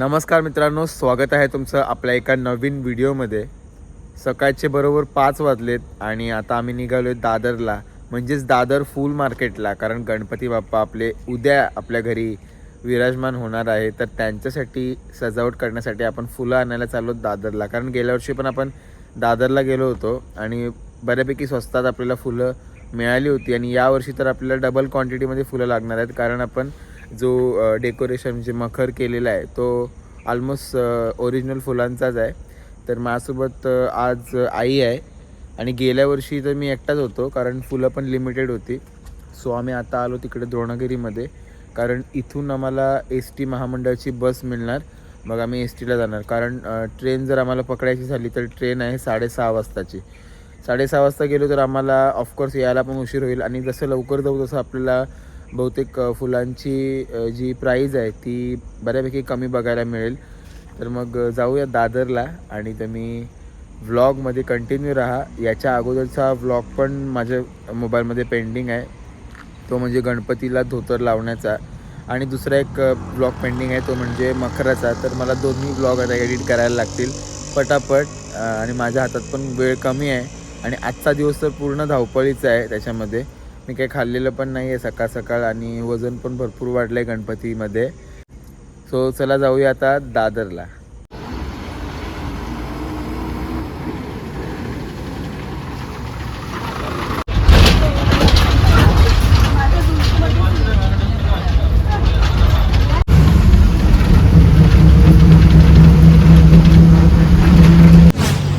नमस्कार मित्रांनो स्वागत आहे तुमचं आपल्या एका नवीन व्हिडिओमध्ये. सकाळचे बरोबर पाच वाजलेत आणि आता आम्ही निघालो दादरला. म्हणजेच दादर फुल मार्केटला कारण गणपती बाप्पा आपले उद्या आपल्या घरी विराजमान होणार आहे. तर त्यांच्यासाठी सजावट करण्यासाठी आपण फुलं आणायला चाललो दादरला. कारण गेल्या वर्षी पण आपण दादरला गेलो होतो आणि बऱ्यापैकी स्वस्तात आपल्याला फुलं मिळाली होती. आणि यावर्षी तर आपल्याला डबल क्वांटिटीमध्ये फुलं लागणार आहेत. कारण आपण जो डेकोरेशन म्हणजे मखर केलेला आहे तो ऑलमोस्ट ओरिजिनल फुलांचाच आहे. तर माझ्यासोबत आज आई आहे आणि गेल्या वर्षी तर मी एकटाच होतो कारण फुलं पण लिमिटेड होती. सो आम्ही आता आलो तिकडे द्रोणगिरीमध्ये कारण इथून आम्हाला एस टी महामंडळाची बस मिळणार. मग आम्ही एस टीला जाणार कारण ट्रेन जर आम्हाला पकडायची झाली तर ट्रेन आहे साडेसहा वाजताची. साडेसहा वाजता गेलो तर आम्हाला ऑफकोर्स यायला पण उशीर होईल आणि जसं लवकर जाऊ तसं आपल्याला बहुतेक फुलांची जी प्राईज आहे ती बऱ्यापैकी कमी बघायला मिळेल. तर मग जाऊया दादरला आणि तुम्ही व्लॉगमध्ये कंटिन्यू राहा. याच्या अगोदरचा व्लॉग पण माझ्या मोबाईलमध्ये पेंडिंग आहे. तो म्हणजे गणपतीला धोतर लावण्याचा. आणि दुसरा एक ब्लॉग पेंडिंग आहे तो म्हणजे मकराचा तर मला दोन्ही ब्लॉग आता एडिट करायला लागतील पटापट. आणि माझ्या हातात पण वेळ कमी आहे. आणि आजचा दिवस तर पूर्ण धावपळीचा आहे त्याच्यामध्ये. मी काही खाल्लेलं पण नाही आहे सकाळ सकाळ आणि वजन पण भरपूर वाढलं आहे गणपतीमध्ये. सो चला जाऊया आता दादरला.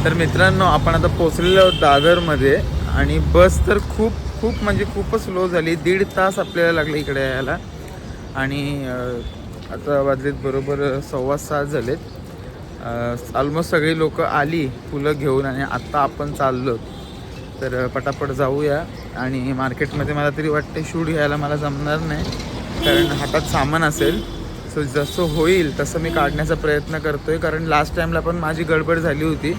तर मित्रांनो आपण आता पोचलेलो आहोत दादरमध्ये आणि बस तर खूप खूप म्हणजे खूपच स्लो झाली. दीड तास आपल्याला लागले इकडे यायला. आणि आता वाजलेत बरोबर सव्वा सात झालेत. ऑलमोस्ट सगळी लोक आली फुलं घेऊन आणि आत्ता आपण चाललो. तर पटापट जाऊया. आणि मार्केटमध्ये मला तरी वाटते शूट घ्यायला मला जमणार नाही. कारण हातात सामान असेल. सो जसं होईल तसं मी काढण्याचा प्रयत्न करतोय. कारण लास्ट टाईमला पण माझी गडबड झाली होती.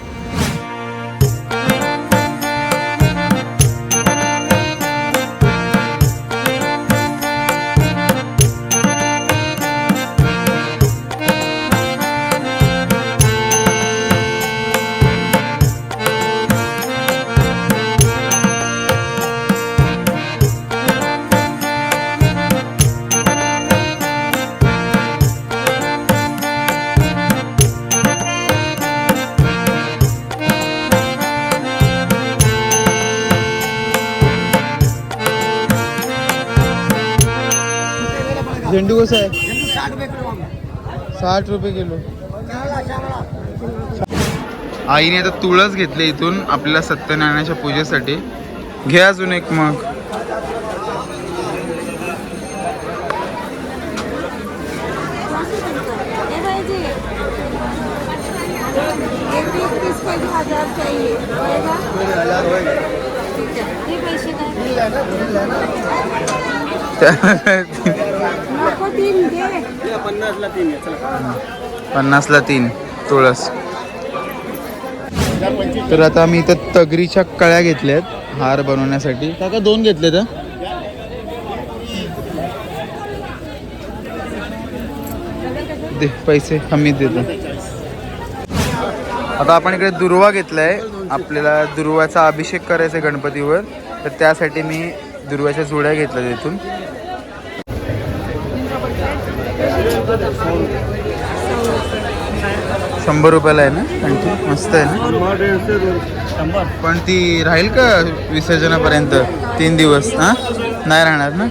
झेंडू कसं आहे? साठ रुपये किलो आईने आता तुळस घेतली इथून आपल्याला सत्यनारायणाच्या पूजेसाठी. घे अजून एक मग. पैसे नको तीन पन्नासला तीन तुळस. तर आता आम्ही इथं तगरीच्या कळ्या घेतल्यात हार बनवण्यासाठी. काका दोन घेतले तर दे पैसे कमी देतो आता आपण इकडे दुर्वा घेतलाय. आपल्याला दुर्वाचा अभिषेक करायचा आहे गणपतीवर. तर त्यासाठी मी दुर्वाच्या जुड्या घेतल्या तिथून शंभर रुपयाला आहे ना? आणखी? मस्त आहे ना? पण ती राहील का विसर्जनापर्यंत? तीन दिवस हां? नाही राहणार ना?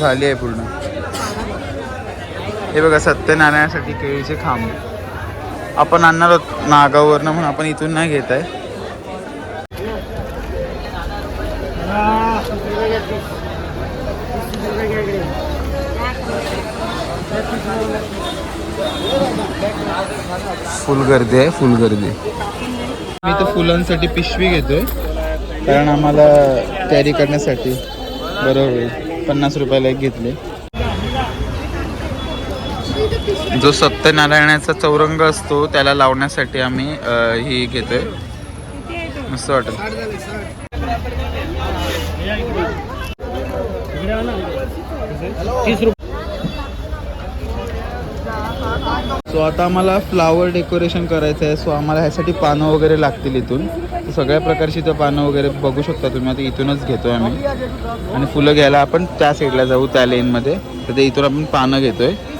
झाली आहे पूर्ण. हे बघा सत्यनारायणासाठी केळीचे खांब. आपण आणणार आहोत नागावरनं म्हणून आपण इथून नाही घेत आहे. फुल गर्दी आहे फुल गर्दी मी तर फुलांसाठी पिशवी घेतोय. कारण आम्हाला कॅरी करण्यासाठी बरं होईल. पन्नास रुपयाला एक घेतले. जो सत्यनारायणाचा चौरंग असतो त्याला लावण्यासाठी आम्ही ही घेतोय. मस्त वाटत तीस रुपये सो आता आम्हाला फ्लावर डेकोरेशन करायचं आहे. सो आम्हाला ह्यासाठी पानं वगैरे लागतील इथून. सगळ्या प्रकारची तर पानं वगैरे बघू शकता तुम्ही. आता इथूनच घेतो आहे आम्ही. आणि फुलं घ्यायला आपण त्या साईडला जाऊ त्या लेनमध्ये तर ते इथून आपण पानं घेतो आहे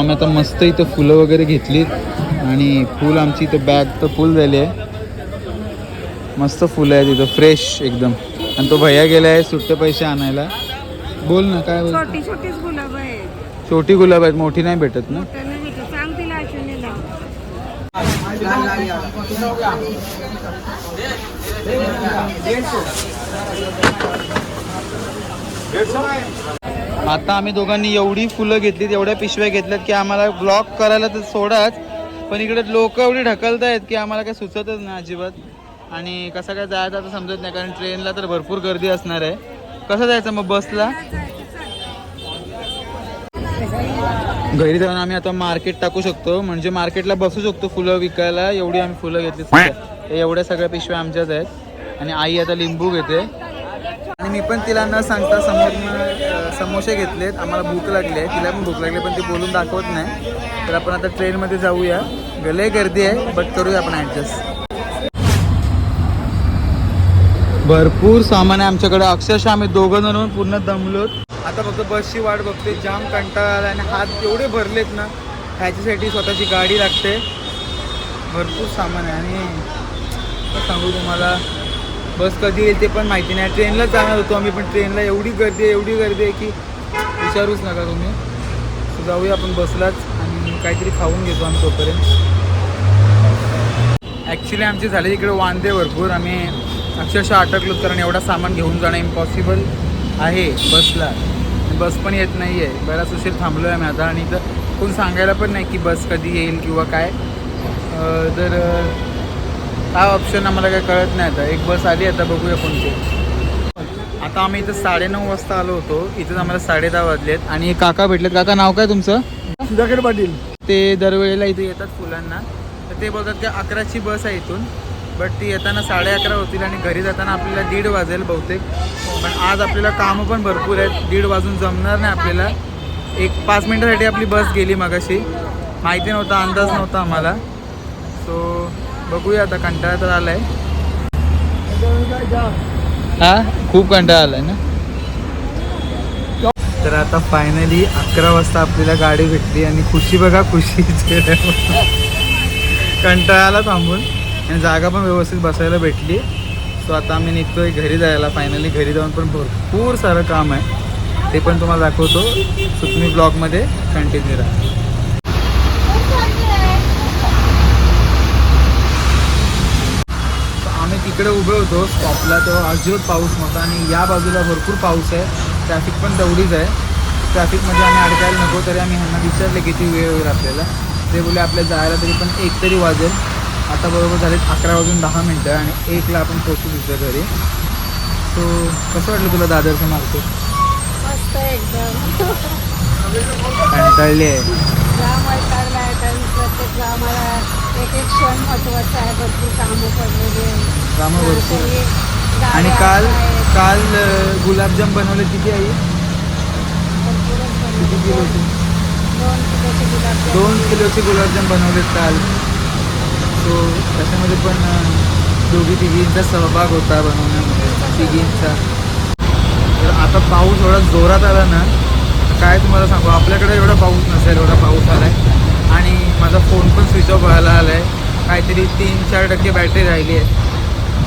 आम्ही आता मस्त इथं फुलं वगैरे घेतलीत आणि फुल आमची इथं बॅग तर फुल झाली आहे. मस्त फुलं आहेत इथं फ्रेश एकदम. आणि तो भैया गेला आहे सुट्टे पैसे आणायला. बोल ना काय बोल छोटी छोटीच गुलाब आहे छोटी गुलाब आहेत मोठी नाही भेटत ना? मोठं नाही भेटत. सांग तिला अश्विनीला. आता आम्ही दोघांनी एवढी फुलं घेतलीत एवढ्या पिशव्या घेतल्यात की आम्हाला ब्लॉक करायला तर सोडाच पण इकडे लोक एवढी ढकलत आहेत की आम्हाला काय सुचतच नाही अजिबात. आणि कसं काय जायचं आता समजत नाही कारण ट्रेनला तर भरपूर गर्दी असणार आहे. कसं जायचं मग बसला घरी जाऊन आम्ही आता मार्केट टाकू शकतो म्हणजे मार्केटला बसू शकतो फुलं विकायला. एवढी आम्ही फुलं घेतली एवढ्या सगळ्या पिशव्या आमच्याच आहेत. आणि आई आता लिंबू घेते. आणि मी पण तिला न सांगता समोर समोसे घेतलेत. आम्हाला भूक लागली आहे. तिला पण भूक लागली पण ती बोलून दाखवत नाही. तर आपण आता ट्रेनमध्ये जाऊया. गले गर्दी आहे बट करूया आपण ॲडजस्ट भरपूर सामान आहे आमच्याकडे. अक्षरशः आम्ही दोघं जण पूर्ण दमलोत. आता फक्त बसची वाट बघते जाम कंटाळा आला आणि हात एवढे भरलेत ना. ह्याच्यासाठी स्वतःची गाडी लागते. भरपूर सामान आहे. आणि सांगू तुम्हाला बस कधी येईल ते पण माहिती नाही. ट्रेनला जाणार होतो आम्ही पण ट्रेनला एवढी गर्दी आहे एवढी गर्दी आहे की विचारूच नका तुम्ही. जाऊया आपण बसलाच आणि काहीतरी खाऊन घेतो आम्ही तोपर्यंत. ॲक्च्युली आमचे झाले इकडे वांदे भरपूर. आम्ही अक्षरशः अटकलो कारण एवढा सामान घेऊन जाणं इम्पॉसिबल आहे बसला. बस पण येत नाही आहे बराच उशीर थांबलो आहे आम्ही आता. आणि इथं कोण सांगायला पण नाही की बस कधी येईल किंवा काय. तर हा ऑप्शन आम्हाला काही कळत नाही आता. एक बस आली आता बघूया कोणती. आता आम्ही इथं साडेनऊ वाजता आलो होतो. इथेच आम्हाला साडे दहा वाजलेत. आणि काका भेटलेत. काका नाव काय तुमचं? सुधाकर पाटील. ते दरवेळेला इथे येतात फुलांना. तर ते बोलतात की अकराची बस आहे इथून. बट ती येताना साडे अकरा होतील आणि घरी जाताना आपल्याला दीड वाजेल बहुतेक. पण आज आपल्याला कामं पण भरपूर आहेत. दीड वाजून जमणार नाही आपल्याला. एक पाच मिनटासाठी आपली बस गेली मगाशी. माहिती नव्हता अंदाज नव्हता आम्हाला. सो बघूया आता कंटाळा तर आला आहे हा? खूप कंटाळा आलाय ना? तर आता फायनली अकरा वाजता आपल्याला गाडी भेटली आणि खुशी बघा खुशी. कंटाळाला थांबून. आणि जागा पण व्यवस्थित बसायला भेटली. सो आता आम्ही निघतोय घरी जायला. फायनली घरी जाऊन पण भरपूर सारं काम आहे. ते पण तुम्हाला दाखवतो. सो तुम्ही ब्लॉगमध्ये कंटिन्यू राहा तर उभे होतो. स्टॉपला तेव्हा अजिबात पाऊस नव्हता आणि या बाजूला भरपूर पाऊस आहे. ट्रॅफिक पण तेवढीच आहे. ट्रॅफिकमध्ये आम्ही अडकायला नको तरी आम्ही ह्यांना विचारले किती वेळ होईल आपल्याला. ते बोले आपल्याला जायला तरी पण एक तरी वाजेल. आता बरोबर झालेत अकरा वाजून दहा मिनटं आणि एकला आपण पोचू तिथं घरी. सो कसं वाटलं तुला दादरचं मार्केट? मस्त एकदम. कंटाळली आहे. प्रत्येक एक एक क्षण महत्त्वाचा आहे. भरपूर कामं पडलेली आहे कामं भरपूर गाड्या आणि काल काल गुलाबजाम बनवले. किती आई? किती बनवले. किलोचे दोन किलोचे गुलाबजाम बनवलेत काल. सो त्याच्यामध्ये पण दोघी तिघींचा सहभाग होता बनवण्यामध्ये. तिघींचा. तर आता पाऊस एवढा जोरात आला ना काय तुम्हाला सांगू? आपल्याकडे एवढा पाऊस नसेल एवढा पाऊस आला आहे आणि माझा फोन पण स्विच ऑफ व्हायला आला आहे काहीतरी तीन चार टक्के बॅटरी राहिली आहे.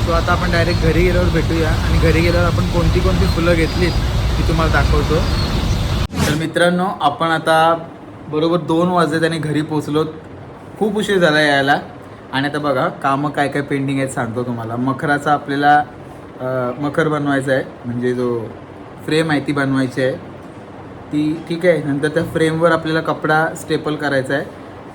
सो आता आपण डायरेक्ट घरी गेल्यावर भेटूया. आणि घरी गेल्यावर आपण कोणती कोणती फुलं घेतलीत ती तुम्हाला दाखवतो. तर मित्रांनो आपण आता बरोबर दोन वाजले आणि घरी पोचलो खूप उशीर झाला यायला. आणि आता बघा कामं काय काय पेंडिंग आहेत सांगतो तुम्हाला. मखराचा आपल्याला मखर बनवायचा आहे. म्हणजे जो फ्रेम आहे ती बनवायची आहे. ती ठीक आहे. नंतर त्या फ्रेमवर आपल्याला कपडा स्टेपल करायचा आहे.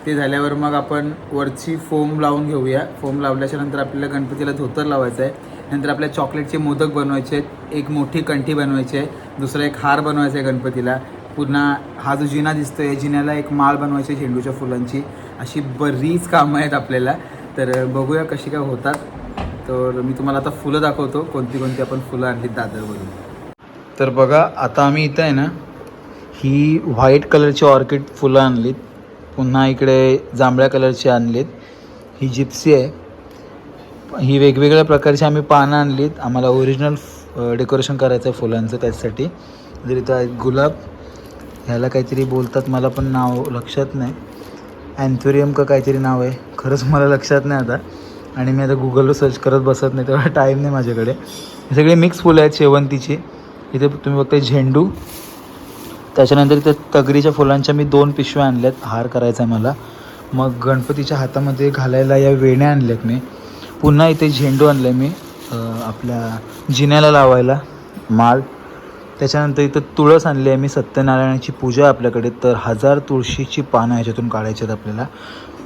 ते झाल्यावर मग आपण वरची फोम लावून घेऊया. फोम लावल्याच्या नंतर आपल्याला गणपतीला धोतर लावायचं आहे. नंतर आपल्या चॉकलेटचे मोदक बनवायचे आहेत. एक मोठी कंठी बनवायची आहे. दुसरा एक हार बनवायचा आहे गणपतीला. पुन्हा हा जो जिना दिसतो आहे जिन्याला एक माळ बनवायची आहे झेंडूच्या फुलांची. अशी बरीच कामं आहेत आपल्याला. तर बघूया कशी काय होतात. तर मी तुम्हाला आता फुलं दाखवतो. कोणती कोणती आपण फुलं आणलीत दादरवरून. तर बघा आता आम्ही इथं आहे ना ही व्हाईट कलरची ऑर्किड फुलं आणलीत. पुन्हा इकडे जांभळ्या कलरची आणलीत. ही जिप्सी आहे. ही वेगवेगळ्या प्रकारची आम्ही पानं आणलीत. आम्हाला ओरिजिनल डेकोरेशन करायचं आहे फुलांचं त्याच्यासाठी जर इथं गुलाब. ह्याला काहीतरी बोलतात मला पण नाव लक्षात नाही. अँथोरियम का काहीतरी नाव आहे. खरंच मला लक्षात नाही आता. आणि मी आता गुगलवर सर्च करत बसत नाही तेवढा टाईम नाही माझ्याकडे. हे सगळे मिक्स फुलं आहेत शेवंतीची. इथे तुम्ही बघताय झेंडू. त्याच्यानंतर इथे तगरीच्या फुलांच्या मी दोन पिशव्या आणल्यात हार करायचा आहे मला. मग गणपतीच्या हातामध्ये घालायला या वेण्या आणल्यात मी. पुन्हा इथे झेंडू आणलं मी आपल्या जिन्याला लावायला माळ. त्याच्यानंतर इथं तुळस आणली आहे मी सत्यनारायणाची पूजा आपल्याकडे तर हजार तुळशीची पानं ह्याच्यातून काढायची आहेत आपल्याला.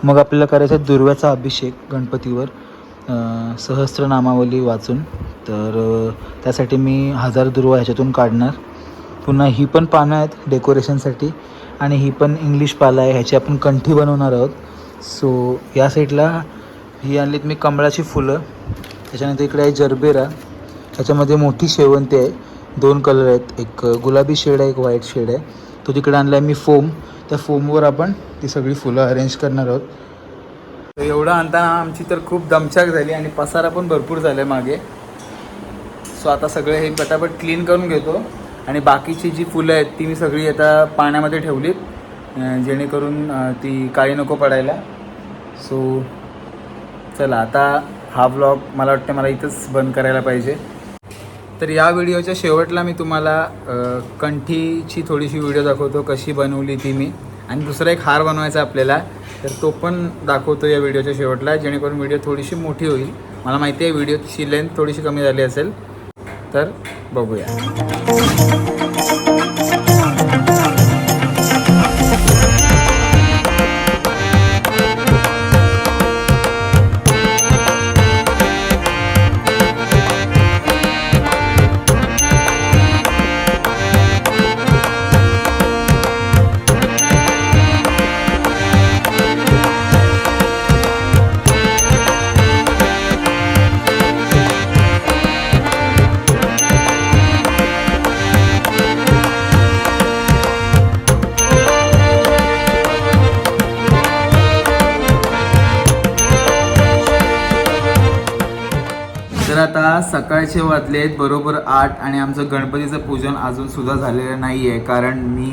मग आपल्याला करायचा आहे दुर्व्याचा अभिषेक गणपतीवर सहस्त्रनामावली वाचून. तर त्यासाठी मी हजार दुर्वा ह्याच्यातून काढणार. पुन्हा ही पण पानं आहेत डेकोरेशनसाठी आणि ही पण इंग्लिश पाला आहे ह्याची आपण कंठी बनवणार आहोत. सो या साईडला ही आणलीत मी कमळाची फुलं. त्याच्यानंतर इकडे आहे जरबेरा. ह्याच्यामध्ये मोठी शेवंती आहे. दोन कलर आहेत. एक गुलाबी शेड आहे एक व्हाईट शेड आहे. तो तिकडे आणला आहे मी फोम. त्या फोमवर आपण ती सगळी फुलं अरेंज करणार आहोत. तर एवढं आणताना आमची तर खूप दमछाक झाली आणि पसारा पण भरपूर झाला आहे मागे. सो आता सगळे हे पटापट क्लीन करून घेतो. आणि बाकीची जी फुलं आहेत ती मी सगळी आता पाण्यामध्ये ठेवलीत जेणेकरून ती काळी नको पडायला. सो चला आता हा व्लॉग मला वाटतं मला इथंच बंद करायला पाहिजे. तर या व्हिडिओच्या शेवटला मी तुम्हाला कंठीची थोडीशी व्हिडिओ दाखवतो कशी बनवली ती मी. आणि दुसरा एक हार बनवायचा आपल्याला तर तो पण दाखवतो या व्हिडिओच्या शेवटला जेणेकरून व्हिडिओ थोडीशी मोठी होईल. मला माहिती आहे व्हिडिओची लेंथ थोडीशी कमी झाली असेल. तर बघूया. सकाळचे वाजले आहेत बरोबर आठ आणि आमचं गणपतीचं पूजन अजून सुद्धा झालेलं नाही आहे कारण मी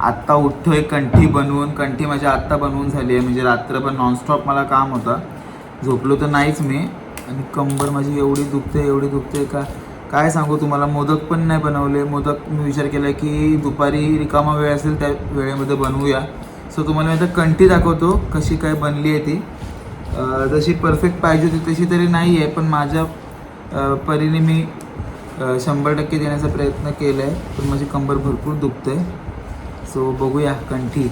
आत्ता उठतोय कंठी बनवून कंठी माझी आत्ता बनवून झाली आहे म्हणजे रात्रभर नॉनस्टॉप मला काम होतं. झोपलो तर नाहीच मी आणि कंबर माझी एवढी दुखते एवढी दुखते का? काय सांगू तुम्हाला मोदक पण नाही बनवले. मोदक मी विचार केला की दुपारी रिकामा वेळ असेल त्या वेळेमध्ये बनवूया. सो तुम्हाला मी आता कंठी दाखवतो कशी काय बनली आहे ती. जशी परफेक्ट पाहिजे होती तशी तरी नाही आहे पण माझ्या परीने मी शंभर टक्के देण्याचा प्रयत्न केला आहे पण माझी कंबर भरपूर दुखते सो बघूया कंठी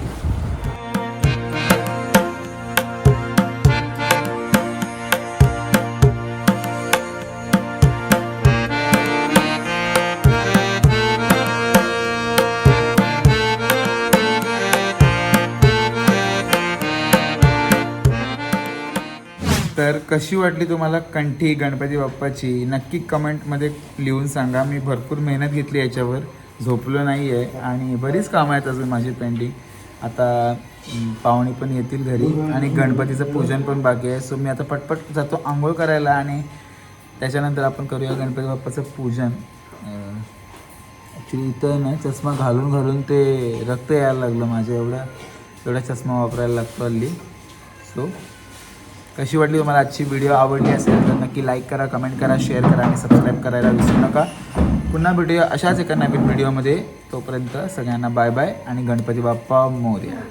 कशी वाटली तुम्हाला कंठी गणपती बाप्पाची? नक्की कमेंटमध्ये लिहून सांगा. मी भरपूर मेहनत घेतली याच्यावर. झोपलो नाही आहे आणि बरीच कामं आहेत अजून माझी पेंडिंग आता पाहुणे पण येतील घरी आणि गणपतीचं पूजन पण बाकी आहे. सो मी आता पटपट जातो आंघोळ करायला आणि त्याच्यानंतर आपण करूया गणपती बाप्पाचं पूजन. ॲक्च्युली इथं ना चष्मा घालून घालून ते रक्त यायला लागलं माझ्या एवढा. एवढा चष्मा वापरायला लागतो हल्ली. सो कशी वाटली तुम्हाला आजची व्हिडिओ आवडली असेल तर नक्की लाईक करा कमेंट करा शेअर करा आणि सबस्क्राईब करायला विसरू नका. पुन्हा भेटूया अशाच एका नवीन व्हिडिओमध्ये तोपर्यंत सगळ्यांना बाय बाय आणि गणपती बाप्पा मोर्या.